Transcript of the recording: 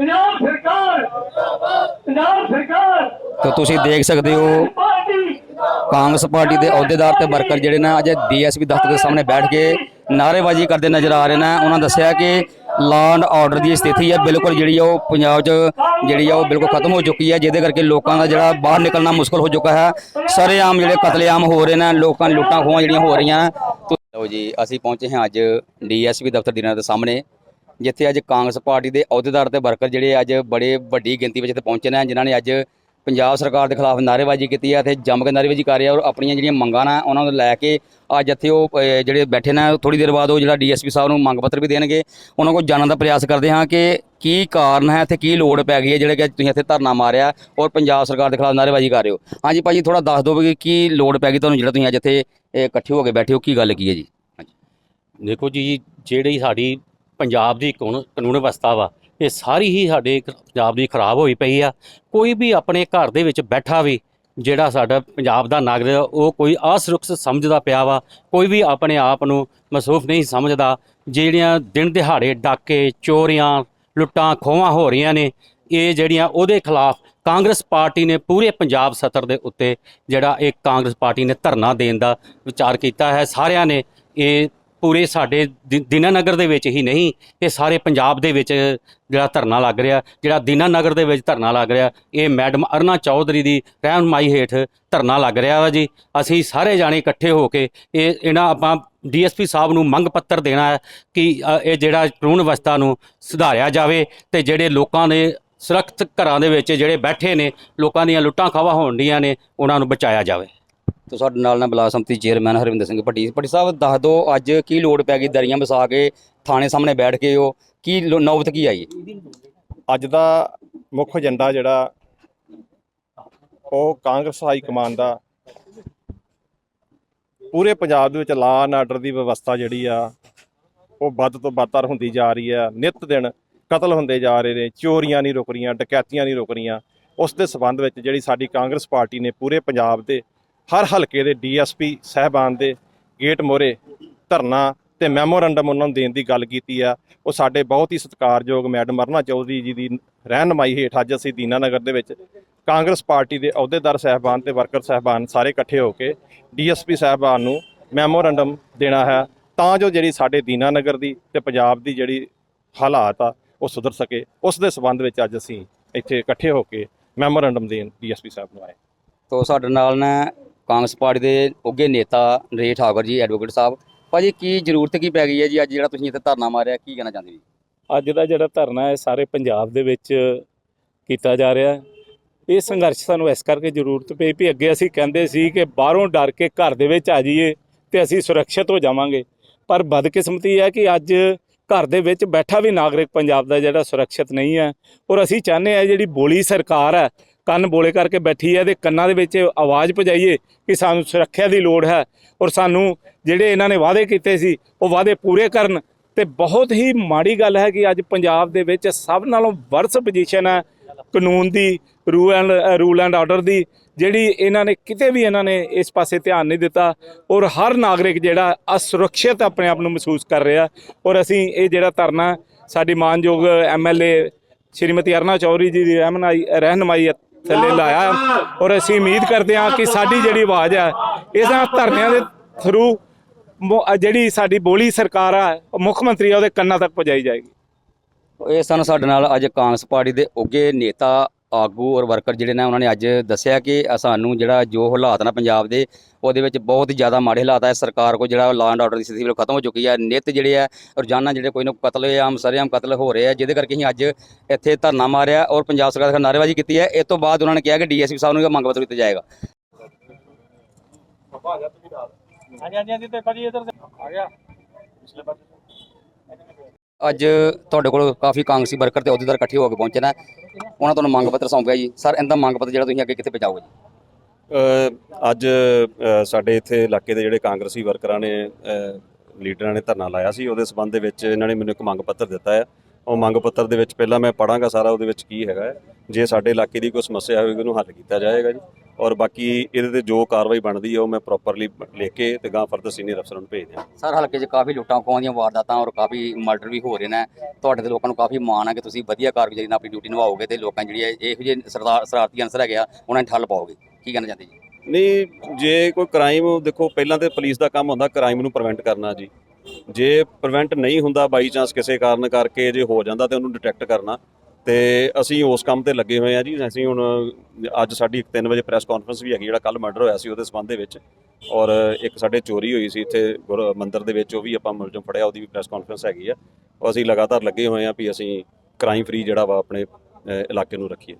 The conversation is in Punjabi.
ਪੰਜਾਬ ਸਰਕਾਰ ਪੰਜਾਬ ਸਰਕਾਰ। ਤੇ ਤੁਸੀਂ ਦੇਖ ਸਕਦੇ ਹੋ ਕਾਂਗਰਸ ਪਾਰਟੀ ਦੇ ਅਹੁਦੇਦਾਰ ਤੇ ਵਰਕਰ ਜਿਹੜੇ ਨੇ ਅੱਜ ਡੀਐਸਪੀ ਦਫ਼ਤਰ ਦੇ ਸਾਹਮਣੇ ਬੈਠ ਕੇ ਨਾਅਰੇਬਾਜ਼ੀ ਕਰਦੇ ਨਜ਼ਰ ਆ ਰਹੇ ਨੇ। ਉਹਨਾਂ ਦੱਸਿਆ ਕਿ ਲਾਅ ਐਂਡ ਆਰਡਰ ਦੀ ਸਥਿਤੀ ਹੈ ਬਿਲਕੁਲ ਜਿਹੜੀ ਉਹ ਪੰਜਾਬ 'ਚ ਜਿਹੜੀ ਆ ਉਹ ਬਿਲਕੁਲ ਖਤਮ ਹੋ ਚੁੱਕੀ ਹੈ ਜਿਹਦੇ ਕਰਕੇ ਲੋਕਾਂ ਦਾ ਜਿਹੜਾ ਬਾਹਰ ਨਿਕਲਣਾ ਮੁਸ਼ਕਲ ਹੋ ਚੁੱਕਾ ਹੈ। ਸਰੇਆਮ ਜਿਹੜੇ ਕਤਲੇਆਮ ਹੋ ਰਹੇ ਨੇ ਲੋਕਾਂ ਲੁੱਟਾਂ ਖੋਹਾਂ ਜਿਹੜੀਆਂ ਹੋ ਰਹੀਆਂ। ਲਓ ਜੀ ਅਸੀਂ ਪਹੁੰਚੇ ਹਾਂ ਅੱਜ ਡੀਐਸਪੀ ਦਫ਼ਤਰ ਦਿਨਾਂ ਦੇ ਸਾਹਮਣੇ। ਜਿੱਥੇ ਅੱਜ ਕਾਂਗਰਸ ਪਾਰਟੀ ਦੇ ਅਹੁਦੇਦਾਰ ਤੇ ਵਰਕਰ ਜਿਹੜੇ ਅੱਜ ਬੜੇ ਵੱਡੀ ਗਿਣਤੀ ਵਿੱਚ ਇੱਥੇ ਪਹੁੰਚੇ ਨੇ, ਜਿਨ੍ਹਾਂ ਨੇ ਅੱਜ ਪੰਜਾਬ ਸਰਕਾਰ ਦੇ ਖਿਲਾਫ ਨਾਅਰੇਬਾਜ਼ੀ ਕੀਤੀ ਹੈ ਤੇ ਜੰਮ ਕੇ ਨਾਅਰੇਬਾਜ਼ੀ ਕਰ ਰਹੇ ਆ ਔਰ ਆਪਣੀਆਂ ਜਿਹੜੀਆਂ ਮੰਗਾਂ ਨੇ ਉਹਨਾਂ ਨੂੰ ਲੈ ਕੇ ਅੱਜ ਇੱਥੇ ਉਹ ਜਿਹੜੇ ਬੈਠੇ ਨੇ ਥੋੜੀ ਦੇਰ ਬਾਅਦ ਉਹ ਜਿਹੜਾ ਡੀਐਸਪੀ ਸਾਹਿਬ ਨੂੰ ਮੰਗ ਪੱਤਰ ਵੀ ਦੇਣਗੇ। ਉਹਨਾਂ ਕੋਲ ਜਾਣਨ ਦਾ ਪ੍ਰਯਾਸ ਕਰਦੇ ਹਾਂ ਕਿ ਕੀ ਕਾਰਨ ਹੈ, ਇੱਥੇ ਕੀ ਲੋੜ ਪੈ ਗਈ ਹੈ ਜਿਹੜੇ ਕਿ ਅੱਜ ਤੁਸੀਂ ਇੱਥੇ ਧਰਨਾ ਮਾਰਿਆ ਔਰ ਪੰਜਾਬ ਸਰਕਾਰ ਦੇ ਖਿਲਾਫ ਨਾਅਰੇਬਾਜ਼ੀ ਕਰ ਰਹੇ ਹੋ। ਹਾਂਜੀ ਭਾਜੀ ਥੋੜਾ ਦੱਸ ਦਿਓ ਕਿ ਕੀ ਲੋੜ ਪੈ ਗਈ ਤੁਹਾਨੂੰ ਜਿਹੜਾ ਤੁਸੀਂ ਅੱਜ ਇੱਥੇ ਇਕੱਠੇ ਹੋ ਕੇ ਬੈਠੇ ਹੋ, ਕੀ ਗੱਲ ਕੀ ਹੈ ਜੀ? ਹਾਂਜੀ। ਦੇਖੋ ਜੀ, ਜਿਹੜੀ ਸਾਡੀ ਪੰਜਾਬ ਦੀ ਕਾਨੂੰਨ ਕਾਨੂੰਨ ਵਿਵਸਥਾ ਵਾ, ਇਹ ਸਾਰੀ ਹੀ ਸਾਡੇ ਪੰਜਾਬ ਦੀ ਖਰਾਬ ਹੋਈ ਪਈ ਆ। ਕੋਈ ਵੀ ਆਪਣੇ ਘਰ ਦੇ ਵਿੱਚ ਬੈਠਾ ਵੀ, ਜਿਹੜਾ ਸਾਡਾ ਪੰਜਾਬ ਦਾ ਨਾਗਰਿਕ ਉਹ ਕੋਈ ਅਸੁਰੱਖਿਅਤ ਸਮਝਦਾ ਪਿਆ ਵਾ, ਕੋਈ ਵੀ ਆਪਣੇ ਆਪ ਨੂੰ ਮਸੂਫ ਨਹੀਂ ਸਮਝਦਾ। ਜਿਹੜੀਆਂ ਦਿਨ ਦਿਹਾੜੇ ਡਾਕੇ, ਚੋਰੀਆਂ, ਲੁੱਟਾਂ, ਖੋਹਾਂ ਹੋ ਰਹੀਆਂ ਨੇ, ਇਹ ਜਿਹੜੀਆਂ ਉਹਦੇ ਖਿਲਾਫ ਕਾਂਗਰਸ ਪਾਰਟੀ ਨੇ ਪੂਰੇ ਪੰਜਾਬ ਸਤਰ ਦੇ ਉੱਤੇ ਜਿਹੜਾ ਇਹ ਕਾਂਗਰਸ ਪਾਰਟੀ ਨੇ ਧਰਨਾ ਦੇਣ ਦਾ ਵਿਚਾਰ ਕੀਤਾ ਹੈ। ਸਾਰਿਆਂ ਨੇ ਇਹ ਪੂਰੇ ਸਾਡੇ ਦਿ- ਦੀਨਾਨਗਰ ਦੇ ਵਿੱਚ ਹੀ ਨਹੀਂ ਇਹ ਸਾਰੇ ਪੰਜਾਬ ਦੇ ਵਿੱਚ ਜਿਹੜਾ ਧਰਨਾ ਲੱਗ ਰਿਹਾ ਜਿਹੜਾ ਦੀਨਾਨਗਰ ਦੇ ਵਿੱਚ ਧਰਨਾ ਲੱਗ ਰਿਹਾ ਇਹ ਮੈਡਮ ਅਰਨਾ ਚੌਧਰੀ ਦੀ ਰਹਿਨਮਾਈ ਹੇਠ ਧਰਨਾ ਲੱਗ ਰਿਹਾ ਵਾ ਜੀ। ਅਸੀਂ ਸਾਰੇ ਜਾਣੇ ਇਕੱਠੇ ਹੋ ਕੇ ਇਹ ਇਹਨਾਂ ਆਪਾਂ ਡੀਐਸਪੀ ਸਾਹਿਬ ਨੂੰ ਮੰਗ ਪੱਤਰ ਦੇਣਾ ਹੈ ਕਿ ਅ, ਇਹ ਜਿਹੜਾ ਕਾਨੂੰਨ ਵਿਵਸਥਾ ਨੂੰ ਸੁਧਾਰਿਆ ਜਾਵੇ ਤੇ ਜਿਹੜੇ ਲੋਕਾਂ ਦੇ ਸੁਰੱਖਿਅਤ ਘਰਾਂ ਦੇ ਵਿੱਚ ਜਿਹੜੇ ਬੈਠੇ ਨੇ ਲੋਕਾਂ ਦੀਆਂ ਲੁੱਟਾਂ ਖਾਵਾ ਹੋਣ ਡੀਆਂ ਨੇ ਉਹਨਾਂ ਨੂੰ ਬਚਾਇਆ ਜਾਵੇ। ਤੋ ਸਾਡੇ ਨਾਲ ਨਾ ਬਲਾਕ ਸੰਮਤੀ ਚੇਅਰਮੈਨ ਹਰਵਿੰਦਰ ਸਿੰਘ ਭੱਟੀ ਭੱਟੀ ਸਾਹਿਬ, ਦੱਸ ਦਿਓ ਅੱਜ ਕੀ ਲੋੜ ਪੈ ਗਈ ਦਰੀਆਂ ਵਸਾ ਕੇ, ਥਾਣੇ ਸਾਹਮਣੇ ਬੈਠ ਕੇ ਉਹ ਕੀ ਲੋ- ਨੌਬਤ ਕੀ ਆਈ? ਅੱਜ ਦਾ ਮੁੱਖ ਏਜੰਡਾ ਜਿਹੜਾ, ਉਹ ਕਾਂਗਰਸ ਹਾਈ ਕਮਾਨ ਦਾ। ਪੂਰੇ ਪੰਜਾਬ ਦੇ ਵਿੱਚ ਲਾਅ ਐਂਡ ਆਰਡਰ ਦੀ ਵਿਵਸਥਾ ਜਿਹੜੀ ਆ, ਉਹ ਵੱਧ ਤੋਂ ਬਦਤਰ ਹੁੰਦੀ ਜਾ ਰਹੀ ਆ। ਨਿਤ ਦਿਨ ਕਤਲ ਹੁੰਦੇ ਜਾ ਰਹੇ ਨੇ, ਚੋਰੀਆਂ ਨਹੀਂ ਰੁਕ ਰਹੀਆਂ, ਡਕੈਤੀਆਂ ਨਹੀਂ ਰੁਕ ਰਹੀਆਂ। ਉਸ ਦੇ ਸਬੰਧ ਵਿੱਚ ਜਿਹੜੀ ਸਾਡੀ ਕਾਂਗਰਸ ਪਾਰਟੀ ਨੇ ਪੂਰੇ ਪੰਜਾਬ ਦੇ ਹਰ ਹਲਕੇ ਦੇ ਡੀਐਸਪੀ ਸਹਿਬਾਨ ਦੇ ਗੇਟ ਮੋਰੇ ਧਰਨਾ ਤੇ ਮੈਮੋਰੰਡਮ ਉਹਨਾਂ ਨੂੰ ਦੇਣ ਦੀ ਗੱਲ ਕੀਤੀ ਆ। ਉਹ ਸਾਡੇ ਬਹੁਤ ਹੀ ਸਤਿਕਾਰਯੋਗ ਮੈਡਮ ਅਰਨਾ ਚੌਧਰੀ ਜੀ ਦੀ ਰਹਿਨਮਾਈ ਹੇਠ ਅੱਜ ਅਸੀਂ ਦੀਨਾਨਗਰ ਦੇ ਵਿੱਚ ਕਾਂਗਰਸ ਪਾਰਟੀ ਦੇ ਅਹੁਦੇਦਾਰ ਸਹਿਬਾਨ ਤੇ ਵਰਕਰ ਸਹਿਬਾਨ ਸਾਰੇ ਇਕੱਠੇ ਹੋ ਕੇ ਡੀਐਸਪੀ ਸਹਿਬਾਨ ਨੂੰ ਮੈਮੋਰੰਡਮ ਦੇਣਾ ਹੈ ਤਾਂ ਜੋ ਜਿਹੜੀ ਸਾਡੇ ਦੀਨਾਨਗਰ ਦੀ ਤੇ ਪੰਜਾਬ ਦੀ ਜਿਹੜੀ ਹਾਲਾਤ ਆ, ਉਹ ਸੁਧਰ ਸਕੇ। ਉਸ ਦੇ ਸਬੰਧ ਵਿੱਚ ਅੱਜ ਅਸੀਂ ਇੱਥੇ ਇਕੱਠੇ ਹੋ ਕੇ ਮੈਮੋਰੰਡਮ ਦੇਣ ਡੀਐਸਪੀ ਸਾਹਿਬ ਨੂੰ ਆਏ। ਤੋ ਸਾਡੇ ਨਾਲ ਨੇ ਕਾਂਗਰਸ ਪਾਰਟੀ ਦੇ ਉੱਗੇ ਨੇਤਾ ਨਰੇਸ਼ ਠਾਕੁਰ ਜੀ ਐਡਵੋਕੇਟ ਸਾਹਿਬ। ਭਾਜੀ, ਕੀ ਜ਼ਰੂਰਤ ਕੀ ਪੈ ਗਈ ਹੈ ਜੀ? ਅੱਜ ਜਿਹੜਾ ਤੁਸੀਂ ਇੱਥੇ ਧਰਨਾ ਮਾਰਿਆ, ਕੀ ਕਹਿਣਾ ਚਾਹੁੰਦੇ ਜੀ? ਅੱਜ ਦਾ ਜਿਹੜਾ ਧਰਨਾ ਹੈ, ਸਾਰੇ ਪੰਜਾਬ ਦੇ ਵਿੱਚ ਕੀਤਾ ਜਾ ਰਿਹਾ ਹੈ। ਇਹ ਸੰਘਰਸ਼ ਸਾਨੂੰ ਇਸ ਕਰਕੇ ਜ਼ਰੂਰਤ ਪਈ ਵੀ ਅੱਗੇ ਅਸੀਂ ਕਹਿੰਦੇ ਸੀ ਕਿ ਬਾਹਰੋਂ ਡਰ ਕੇ ਘਰ ਦੇ ਵਿੱਚ ਆ ਜਾਈਏ ਤੇ ਅਸੀਂ ਸੁਰੱਖਿਅਤ ਹੋ ਜਾਵਾਂਗੇ। ਪਰ ਬਦਕਿਸਮਤੀ ਹੈ ਕਿ ਅੱਜ ਘਰ ਦੇ ਵਿੱਚ ਬੈਠਾ ਵੀ ਨਾਗਰਿਕ ਪੰਜਾਬ ਦਾ ਜਿਹੜਾ ਸੁਰੱਖਿਅਤ ਨਹੀਂ ਹੈ। ਔਰ ਅਸੀਂ ਚਾਹੁੰਦੇ ਆ ਜਿਹੜੀ ਬੋਲੀ ਸਰਕਾਰ ਹੈ ਕੰਨ ਬੋਲੇ ਕਰਕੇ ਬੈਠੀ ਹੈ ਤੇ ਕੰਨਾਂ ਦੇ ਵਿੱਚ ਆਵਾਜ਼ ਪਜਾਈਏ ਕਿ ਸਾਨੂੰ ਸੁਰੱਖਿਆ ਦੀ ਲੋੜ ਹੈ ਔਰ ਸਾਨੂੰ ਜਿਹੜੇ ਇਹਨਾਂ ਨੇ ਵਾਅਦੇ ਕੀਤੇ ਸੀ, ਉਹ ਵਾਅਦੇ ਪੂਰੇ ਕਰਨ ਤੇ ਬਹੁਤ ਹੀ ਮਾੜੀ ਗੱਲ ਹੈ ਕਿ ਅੱਜ ਪੰਜਾਬ ਦੇ ਵਿੱਚ ਸਭ ਨਾਲੋਂ ਵਰਸ ਪੋਜੀਸ਼ਨ ਹੈ ਕਾਨੂੰਨ ਦੀ rule and rule and order ਦੀ, ਜਿਹੜੀ ਇਹਨਾਂ ਨੇ ਕਿਤੇ ਵੀ ਇਹਨਾਂ ਨੇ ਇਸ ਪਾਸੇ ਧਿਆਨ ਨਹੀਂ ਦਿੱਤਾ ਔਰ ਹਰ ਨਾਗਰਿਕ ਜਿਹੜਾ ਅਸੁਰੱਖਿਅਤ ਆਪਣੇ ਆਪ ਨੂੰ ਮਹਿਸੂਸ ਕਰ ਰਿਹਾ ਔਰ ਅਸੀਂ ਇਹ ਜਿਹੜਾ ਧਰਨਾ, ਸਾਡੀ ਮਾਨਯੋਗ ਐਮਐਲਏ ਸ਼੍ਰੀਮਤੀ ਅਰਨਾ ਚੌਧਰੀ ਜੀ ਦੀ ਰਹਿਨਮਾਈ ਰਹਿਨਮਾਈ ਥੱਲੇ ਲਾਇਆ। ਔਰ ਅਸੀਂ ਉਮੀਦ ਕਰਦੇ ਹਾਂ ਕਿ ਸਾਡੀ ਜਿਹੜੀ ਆਵਾਜ਼ ਹੈ ਇਹਨਾਂ ਧਰਨਿਆਂ ਦੇ ਥਰੂ ਜਿਹੜੀ ਸਾਡੀ ਬੋਲੀ ਸਰਕਾਰ ਆ ਉਹ ਮੁੱਖ ਮੰਤਰੀ ਆ ਉਹਦੇ ਕੰਨਾਂ ਤੱਕ ਪਹੁੰਚਾਈ ਜਾਏਗੀ। ਇਹ ਸਨ ਸਾਡੇ ਨਾਲ ਅੱਜ ਕਾਂਗਰਸ ਪਾਰਟੀ ਦੇ ਉੱਗੇ ਨੇਤਾ ਆਗੂ ਔਰ ਵਰਕਰ ਜਿਹੜੇ ਨੇ, ਉਹਨਾਂ ਨੇ ਅੱਜ ਦੱਸਿਆ ਕਿ ਸਾਨੂੰ ਜਿਹੜਾ ਜੋ ਹਾਲਾਤ ਨੇ ਪੰਜਾਬ ਦੇ, ਉਹਦੇ ਵਿੱਚ ਬਹੁਤ ਜ਼ਿਆਦਾ ਮਾੜੇ ਹਾਲਾਤ ਹੈ ਸਰਕਾਰ ਕੋ ਜਿਹੜਾ ਲਾਅ ਐਂਡ ਆਰਡਰ ਦੀ ਸਥਿਤੀ ਖਤਮ ਹੋ ਚੁੱਕੀ ਹੈ ਨਿਤ ਜਿਹੜੇ ਆ, ਰੋਜ਼ਾਨਾ ਜਿਹੜੇ ਕੋਈ ਨਾ ਕੋਈ ਕਤਲ ਆਮ, ਸਰੇਆਮ ਕਤਲ ਹੋ ਰਹੇ ਆ, ਜਿਹਦੇ ਕਰਕੇ ਅਸੀਂ ਅੱਜ ਇੱਥੇ ਧਰਨਾ ਮਾਰਿਆ ਔਰ ਪੰਜਾਬ ਸਰਕਾਰ ਦੇ ਖਿਲਾਫ ਨਾਅਰੇਬਾਜ਼ੀ ਕੀਤੀ ਹੈ। ਇਸ ਤੋਂ ਬਾਅਦ ਉਹਨਾਂ ਨੇ ਕਿਹਾ ਕਿ ਡੀਐਸਪੀ ਸਾਹਿਬ ਨੂੰ ਇਹ ਮੰਗ ਪੱਤਰ ਦਿੱਤਾ ਜਾਏਗਾ। ਅੱਜ ਤੁਹਾਡੇ ਕੋਲ ਕਾਫੀ ਕਾਂਗਰਸੀ ਵਰਕਰ ਤੇ ਅਹੁਦੇਦਾਰ ਇਕੱਠੇ ਹੋ ਕੇ ਪਹੁੰਚਣਾ ਉਹਨਾਂ ਤੁਹਾਨੂੰ ਮੰਗ ਪੱਤਰ ਸੌਂਪਿਆ ਜੀ। ਸਰ, ਇਹਦਾ ਮੰਗ ਪੱਤਰ ਜਿਹੜਾ ਤੁਸੀਂ ਅੱਗੇ ਕਿੱਥੇ ਪਹੁੰਚਾਓਗੇ ਜੀ ਅੱਜ ਸਾਡੇ ਇੱਥੇ ਇਲਾਕੇ ਦੇ ਜਿਹੜੇ ਕਾਂਗਰਸੀ ਵਰਕਰਾਂ ਨੇ ਲੀਡਰਾਂ ਨੇ ਧਰਨਾ ਲਾਇਆ ਸੀ। ਉਹਦੇ ਸਬੰਧ ਦੇ ਵਿੱਚ ਇਹਨਾਂ ਨੇ ਮੈਨੂੰ ਇੱਕ ਮੰਗ ਪੱਤਰ ਦਿੱਤਾ ਹੈ। ਉਹ ਮੰਗ ਪੱਤਰ ਦੇ ਵਿੱਚ ਪਹਿਲਾਂ ਮੈਂ ਪੜਾਂਗਾ ਸਾਰਾ, ਉਹਦੇ ਵਿੱਚ ਕੀ ਹੈਗਾ ਜੇ ਸਾਡੇ ਇਲਾਕੇ ਦੀ ਕੋਈ ਸਮੱਸਿਆ ਹੋਵੇਗੀ ਉਹਨੂੰ ਹੱਲ ਕੀਤਾ ਜਾਏਗਾ ਜੀ। ਔਰ ਬਾਕੀ ਇਹਦੇ ਤੇ ਜੋ ਕਾਰਵਾਈ ਬਣਦੀ ਹੈ ਉਹ ਮੈਂ ਪ੍ਰੋਪਰਲੀ ਲਿਖ ਕੇ ਤੇ ਗਾਂ ਫਰਦਰ ਸੀਨੀਅਰ ਅਫਸਰਾਂ ਨੂੰ ਭੇਜ ਦਿਆਂ। ਸਰ ਹਲਕੇ 'ਚ ਕਾਫੀ ਲੁੱਟਾਂ ਖੋਹਾਂ ਦੀਆਂ ਵਾਰਦਾਤਾਂ ਔਰ ਕਾਫੀ ਮਰਡਰ ਵੀ ਹੋ ਰਹੇ ਨੇ। ਤੁਹਾਡੇ ਤੇ ਲੋਕਾਂ ਨੂੰ ਕਾਫੀ ਮਾਣ ਹੈ ਕਿ ਤੁਸੀਂ ਵਧੀਆ ਕਾਰਗੁਜ਼ਾਰੀ ਨਾਲ ਆਪਣੀ ਡਿਊਟੀ ਨਿਭਾਓਗੇ ਤੇ ਲੋਕਾਂ ਜਿਹੜੀ ਹੈ ਇਹੋ ਜਿਹੇ ਸਰਦਾਰ ਸਰਾਰਤੀ ਅਨਸਰ ਹੈਗੇ ਆ ਉਹਨਾਂ ਨੂੰ ਠੱਲ ਪਾਓਗੇ। ਕੀ ਕਹਿਣਾ ਚਾਹੁੰਦੇ ਜੀ? ਨਹੀਂ ਜੇ ਕੋਈ ਕ੍ਰਾਈਮ ਦੇਖੋ ਪਹਿਲਾਂ ਤੇ ਪੁਲਿਸ ਦਾ ਕੰਮ ਹੁੰਦਾ ਕ੍ਰਾਈਮ ਨੂੰ ਪ੍ਰੀਵੈਂਟ ਕਰਨਾ ਜੀ। ਜੇ ਪ੍ਰੀਵੈਂਟ ਨਹੀਂ ਹੁੰਦਾ ਬਾਈ ਚਾਂਸ ਕਿਸੇ ਕਾਰਨ ਕਰਕੇ ਜੇ ਹੋ ਜਾਂਦਾ ਤੇ ਉਹਨੂੰ ਡਿਟੈਕਟ ਕਰਨਾ। ਤੇ ਅਸੀਂ ਉਸ ਕੰਮ ਤੇ ਲੱਗੇ ਹੋਏ ਆ ਜੀ। ਅਸੀਂ ਹੁਣ ਅੱਜ ਸਾਡੀ ਇੱਕ 3 ਵਜੇ ਪ੍ਰੈਸ ਕਾਨਫਰੰਸ ਵੀ ਹੈਗੀ, ਜਿਹੜਾ ਕੱਲ ਮਰਡਰ ਹੋਇਆ ਸੀ ਉਹਦੇ ਸੰਬੰਧ ਦੇ ਵਿੱਚ। ਔਰ ਇੱਕ ਸਾਡੇ ਚੋਰੀ ਹੋਈ ਸੀ ਇੱਥੇ ਗੁਰ, ਮੰਦਿਰ ਦੇ ਵਿੱਚ, ਉਹ ਵੀ ਆਪਾਂ ਮੁਲਜ਼ਮ ਫੜਿਆ, ਉਹਦੀ ਵੀ ਪ੍ਰੈਸ ਕਾਨਫਰੰਸ ਹੈਗੀ ਆ। ਉਹ ਅਸੀਂ ਲਗਾਤਾਰ ਲੱਗੇ ਹੋਏ ਆ ਵੀ ਅਸੀਂ ਕ੍ਰਾਈਮ ਫ੍ਰੀ ਜਿਹੜਾ ਵਾ ਆਪਣੇ ਇਲਾਕੇ ਨੂੰ ਰੱਖੀਏ।